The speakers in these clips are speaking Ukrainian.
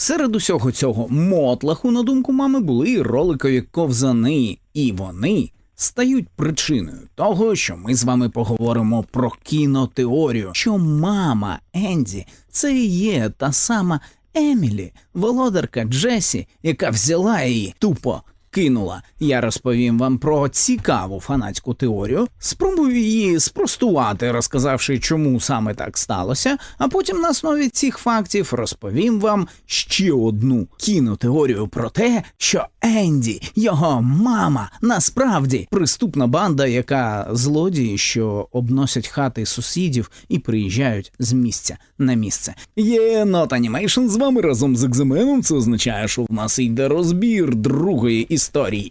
Серед усього цього мотлаху, на думку мами, були і роликові ковзани, і вони стають причиною того, що ми з вами поговоримо про кінотеорію, що мама Енді це і є та сама Емілі, володарка Джесі, яка взяла її тупо. Кинула. Я розповім вам про цікаву фанатську теорію. Спробую її спростувати, розказавши, чому саме так сталося. А потім на основі цих фактів розповім вам ще одну кінотеорію про те, що Енді, його мама, насправді приступна банда, яка злодії, що обносять хати сусідів і приїжджають з місця на місце. Є Not Animation з вами разом з екзаменом. Це означає, що в нас йде розбір другої історії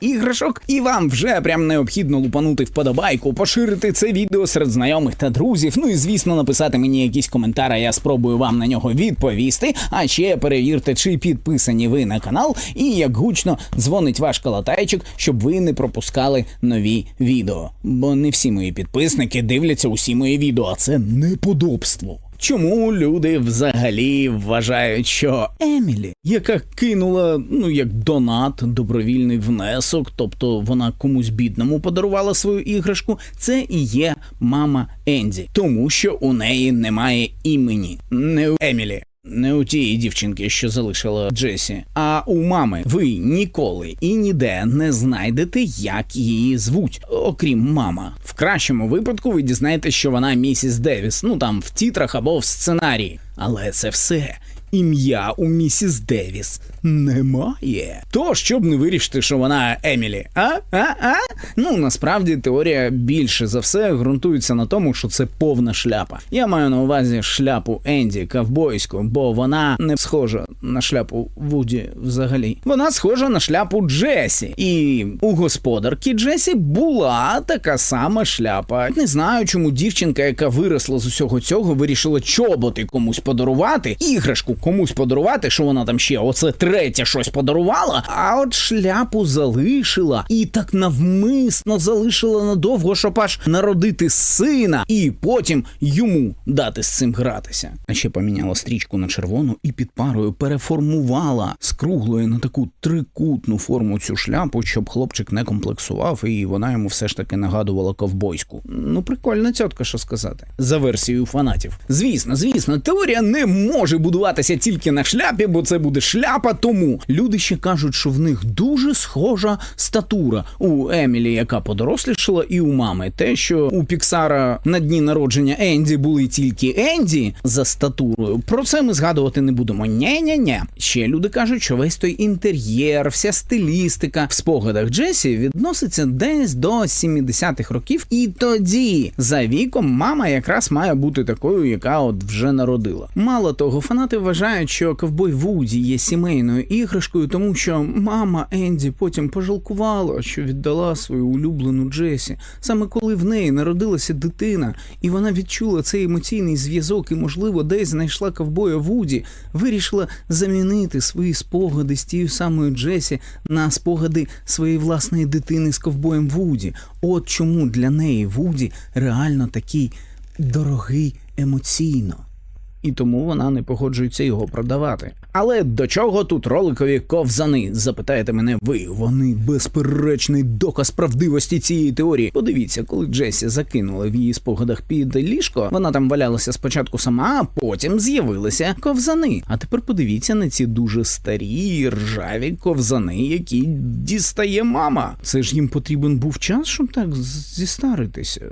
іграшок, і вам вже прям необхідно лупанути вподобайку, поширити це відео серед знайомих та друзів. Ну і звісно, написати мені коментар, а я спробую вам на нього відповісти. А ще перевірте, чи підписані ви на канал, і як гучно дзвонить ваш колотайчик, щоб ви не пропускали нові відео. Бо не всі мої підписники дивляться усі мої відео, а це неподобство. Чому люди взагалі вважають, що Емілі, яка кинула ну як донат, добровільний внесок, тобто вона комусь бідному подарувала свою іграшку, це і є мама Енді, тому що у неї немає імені, не у Емілі. Не у тієї дівчинки, що залишила Джесі, а у мами ви ніколи і ніде не знайдете, як її звуть, окрім мама. В кращому випадку ви дізнаєтесь, що вона місіс Девіс, ну там в тітрах або в сценарії. Але це все. Ім'я у місіс Девіс немає. То щоб не вирішити, що вона Емілі. А? А? А? Ну насправді теорія більше за все ґрунтується на тому, що це повна шляпа. Я маю на увазі шляпу Енді ковбойську, бо вона не схожа на шляпу Вуді взагалі. Вона схожа на шляпу Джесі. І у господарки Джесі була така сама шляпа. Не знаю, чому дівчинка, яка виросла з усього цього, вирішила чоботи комусь подарувати, іграшку комусь подарувати, що вона там ще оце третє щось подарувала. А от шляпу залишила і так навмисно залишила надовго, щоб аж народити сина, і потім йому дати з цим гратися. А ще поміняла стрічку на червону і під парою переформувала з круглої на таку трикутну форму цю шляпу, щоб хлопчик не комплексував, і вона йому все ж таки нагадувала ковбойську. Ну, прикольна цьотка, що сказати. За версією фанатів. Звісно, звісно, теорія не може будуватися тільки на шляпі, бо це буде шляпа. Тому люди ще кажуть, що в них дуже схожа статура у Емілі, яка подорослішала, і у мами. Те, що у Піксара на дні народження Енді були тільки Енді за статурою. Про це ми згадувати не будемо. Нє-нє-нє. Ще люди кажуть, що весь той інтер'єр, вся стилістика в спогадах Джесі відноситься десь до 70-х років, і тоді за віком мама якраз має бути такою, яка от вже народила. Мало того, фанати вважають, що ковбой Вуді є сімейною іграшкою, тому що мама Енді потім пожалкувала, що віддала свою улюблену Джесі, саме коли в неї народилася дитина, і вона відчула цей емоційний зв'язок, і, можливо, десь знайшла ковбоя Вуді, вирішила замінити свої спогади з тією самою Джесі на спогади своєї власної дитини з ковбоєм Вуді. От чому для неї Вуді реально такий дорогий емоційно. І тому вона не погоджується його продавати. Але до чого тут роликові ковзани? Запитаєте мене ви. Вони безперечний доказ правдивості цієї теорії. Подивіться, коли Джесі закинула в її спогадах під ліжко, вона там валялася спочатку сама, а потім з'явилися ковзани. А тепер подивіться на ці дуже старі ржаві ковзани, які дістає мама. Це ж їм потрібен був час, щоб так зістаритися.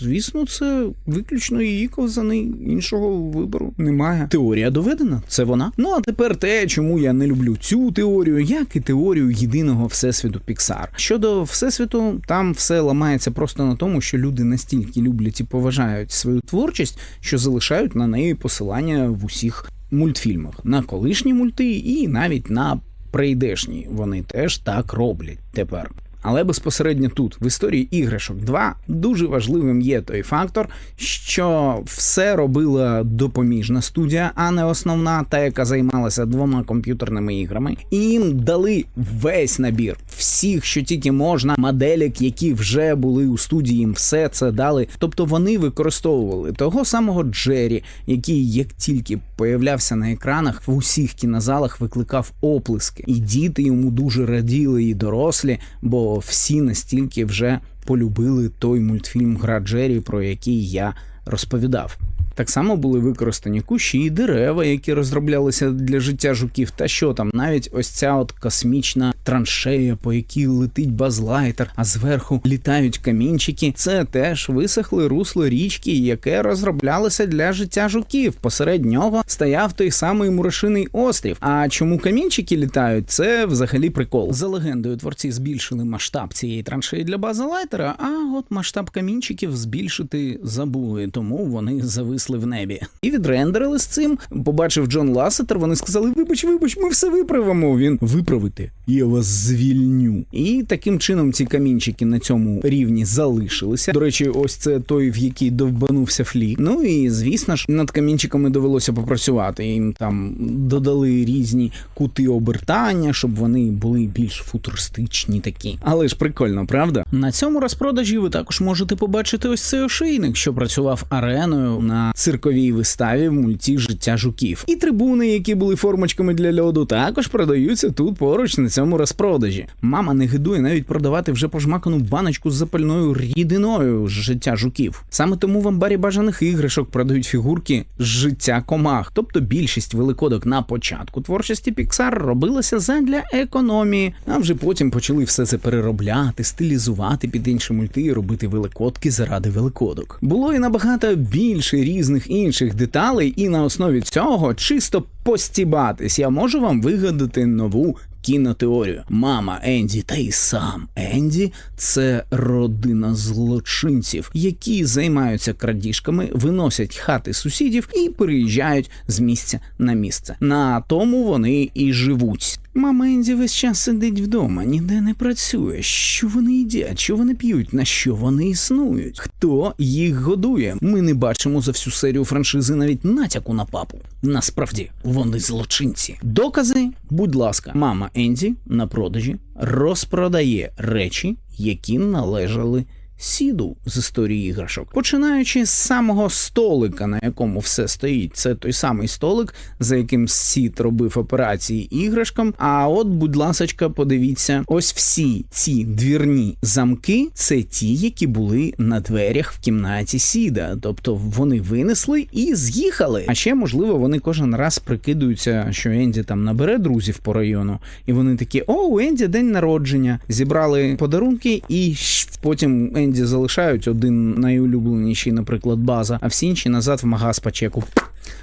Звісно, це виключно її ковзани. Іншого вибору немає. Теорія доведена, це вона. Ну а тепер те, чому я не люблю цю теорію, як і теорію єдиного всесвіту Pixar. Щодо всесвіту, там все ламається просто на тому, що люди настільки люблять і поважають свою творчість, що залишають на неї посилання в усіх мультфільмах на колишні мульти і навіть на прийдешні. Вони теж так роблять тепер. Але безпосередньо тут, в історії іграшок 2, дуже важливим є той фактор, що все робила допоміжна студія, а не основна, та яка займалася двома комп'ютерними іграми. І їм дали весь набір всіх, що тільки можна, моделек, які вже були у студії, їм все це дали. Тобто вони використовували того самого Джері, який як тільки появлявся на екранах, в усіх кінозалах викликав оплески, і діти йому дуже раділи, і дорослі, бо всі настільки вже полюбили той мультфільм Гра Джері, про який я розповідав. Так само були використані кущі і дерева, які розроблялися для життя жуків. Та що там, навіть ось ця от космічна траншея, по якій летить базлайтер, а зверху літають камінчики. Це теж висохле русло річки, яке розроблялося для життя жуків. Посеред нього стояв той самий мурашиний острів. А чому камінчики літають? Це взагалі прикол. За легендою, творці збільшили масштаб цієї траншеї для базлайтера, а от масштаб камінчиків збільшити забули, тому вони зависли в небі. І відрендерили з цим. Побачив Джон Ласетер. Вони сказали: Вибач, вибач, ми все виправимо. Він виправити, я вас звільню. І таким чином ці камінчики на цьому рівні залишилися. До речі, ось це той, в який довбанувся флік. Ну і звісно ж, над камінчиками довелося попрацювати. Їм там додали різні кути обертання, щоб вони були більш футуристичні такі. Але ж прикольно, правда? На цьому розпродажі ви також можете побачити ось цей ошейник, що працював ареною на цирковій виставі в мульті життя жуків. І трибуни, які були формочками для льоду, також продаються тут поруч на цьому розпродажі. Мама не гидує навіть продавати вже пожмакану баночку з запальною рідиною з життя жуків. Саме тому в амбарі бажаних іграшок продають фігурки з життя комах. Тобто більшість великодок на початку творчості Pixar робилася задля економії, а вже потім почали все це переробляти, стилізувати під інші мульти і робити великодки заради великодок. Було і набагато більше різних інших деталей, і на основі цього чисто постібатись я можу вам вигадати нову кінотеорію. Мама Енді та й сам Енді це родина злочинців, які займаються крадіжками, виносять хати сусідів і переїжджають з місця на місце. На тому вони і живуть. Мама Енді весь час сидить вдома, ніде не працює. Що вони їдять, що вони п'ють, на що вони існують? Хто їх годує? Ми не бачимо за всю серію франшизи навіть натяку на папу. Насправді вони злочинці. Докази, будь ласка, мама Енді на продажі розпродає речі, які належали. Сіду з історії іграшок, починаючи з самого столика, на якому все стоїть, це той самий столик, за яким сід робив операції іграшкам. А от, будь ласочка, подивіться, ось всі ці двірні замки це ті, які були на дверях в кімнаті сіда. Тобто вони винесли і з'їхали. А ще можливо, вони кожен раз прикидуються, що Енді там набере друзів по району, і вони такі: о, у Енді день народження, зібрали подарунки, і потім Енді залишають один найулюбленіший, наприклад, база, а всі інші назад в магаз по чеку.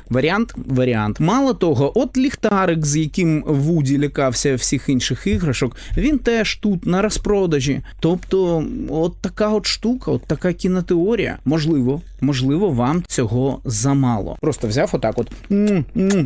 Варіант варіант. Мало того, от ліхтарик, з яким Вуді лякався всіх інших іграшок, він теж тут на розпродажі. Тобто, от така от штука, от така кінотеорія. Можливо, можливо, вам цього замало. Просто взяв отак, от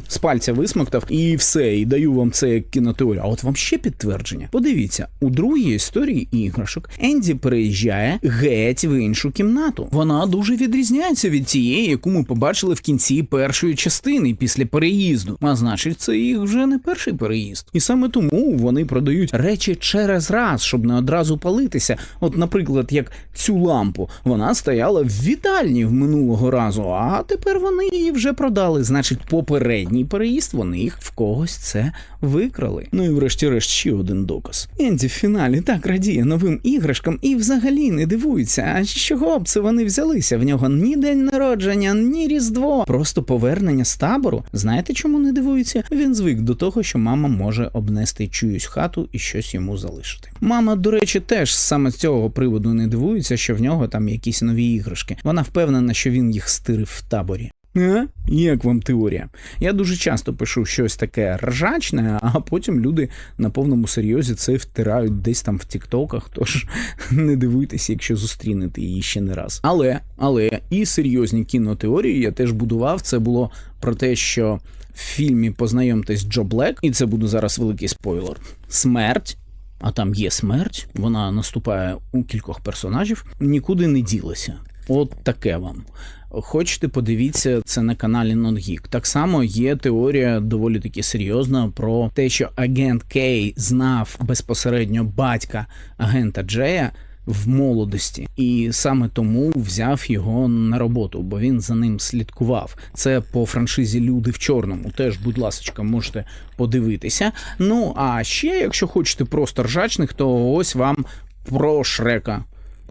з пальця висмоктав, і все, і даю вам це як кінотеорія. А от вам ще підтвердження. Подивіться, у другій історії іграшок Енді переїжджає геть в іншу кімнату. Вона дуже відрізняється від тієї, яку ми побачили в кінці першої частини після переїзду. А значить, це їх вже не перший переїзд. І саме тому вони продають речі через раз, щоб не одразу палитися. От, наприклад, як цю лампу, вона стояла в вітальні в минулого разу, а тепер вони її вже продали. Значить, попередній переїзд вони їх в когось це викрали. Ну і врешті-решт ще один доказ. Енді в фіналі так радіє новим іграшкам і взагалі не дивується. А чого б це вони взялися? В нього ні день народження, ні різдво. Просто повернення з табору. Знаєте, чому не дивується? Він звик до того, що мама може обнести чиюсь хату і щось йому залишити. Мама, до речі, теж саме з цього приводу не дивується, що в нього там якісь нові іграшки. Вона впевнена, що він їх стирив в таборі. А? Як вам теорія? Я дуже часто пишу щось таке ржачне, а потім люди на повному серйозі це втирають десь там в тіктоках. Тож не дивуйтеся, якщо зустрінете її ще не раз. Але, але і серйозні кінотеорії я теж будував. Це було про те, що в фільмі Познайомтесь Джо Блек, і це буде зараз великий спойлер. Смерть а там є смерть, вона наступає у кількох персонажів, нікуди не ділася. От таке вам. Хочете, подивіться це на каналі NotGeek. Так само є теорія доволі таки серйозна про те, що агент Кей знав безпосередньо батька агента Джея в молодості, і саме тому взяв його на роботу, бо він за ним слідкував. Це по франшизі Люди в чорному. Теж, будь ласка, можете подивитися. Ну а ще, якщо хочете просто ржачних, то ось вам про Шрека.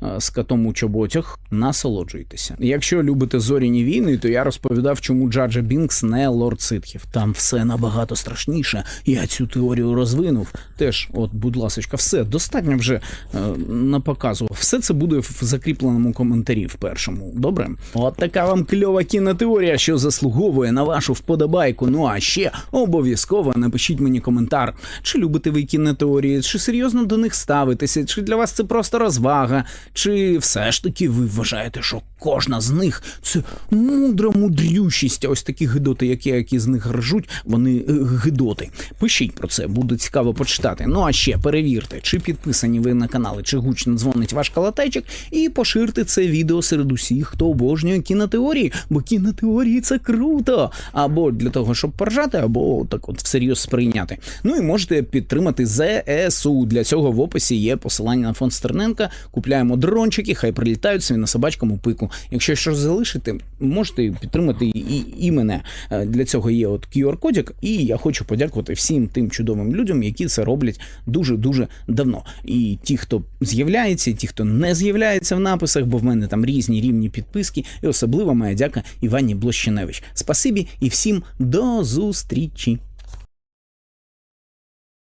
Е, З котом у чоботях насолоджуйтеся. Якщо любите зоряні війни, то я розповідав, чому Джаджа Бінкс не лорд ситхів. Там все набагато страшніше. Я цю теорію розвинув. Теж, от, будь ласка, все достатньо вже е, напоказував. Все це буде в закріпленому коментарі в першому. Добре, от така вам кльова кінотеорія, що заслуговує на вашу вподобайку. Ну а ще обов'язково напишіть мені коментар, чи любите ви кінотеорії, чи серйозно до них ставитеся, чи для вас це просто розвага, чи все ж таки ви вважаєте, що кожна з них це мудра мудрющість. Ось такі гидоти, які, які з них ржуть, вони е, гидоти. Пишіть про це, буде цікаво почитати. Ну а ще перевірте, чи підписані ви на канали, чи гучно дзвонить ваш калатайчик, і поширте це відео серед усіх, хто обожнює кінотеорії, бо кінотеорії це круто. Або для того, щоб поржати, або так от всерйоз сприйняти. Ну і можете підтримати ЗСУ. Для цього в описі є посилання на фонд Стерненка. Купляємо дрончики, хай прилітають собі на собачкому пику. Якщо щось залишите, можете підтримати і, і мене. Е, Для цього є от QR-кодик, і я хочу подякувати всім тим чудовим людям, які це роблять дуже дуже давно. І ті, хто з'являється, і ті, хто не з'являється в написах, бо в мене там різні рівні підписки, і особливо моя дяка Івані Блощиневич. Спасибі і всім до зустрічі.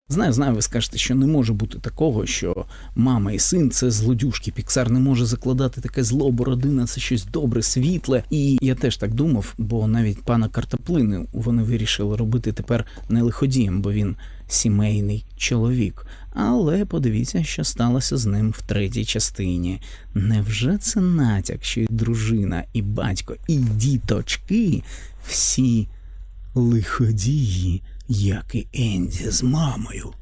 Знаю, знаю, ви скажете, що не може бути такого, що мама і син це злодюжки. Піксар не може закладати таке зло, бо родина це щось добре, світле. І я теж так думав, бо навіть пана Картоплини вони вирішили робити тепер не лиходієм, бо він сімейний чоловік. Але подивіться, що сталося з ним в третій частині. Невже це натяк, що і дружина, і батько, і діточки всі лиходії, як і Енді з мамою?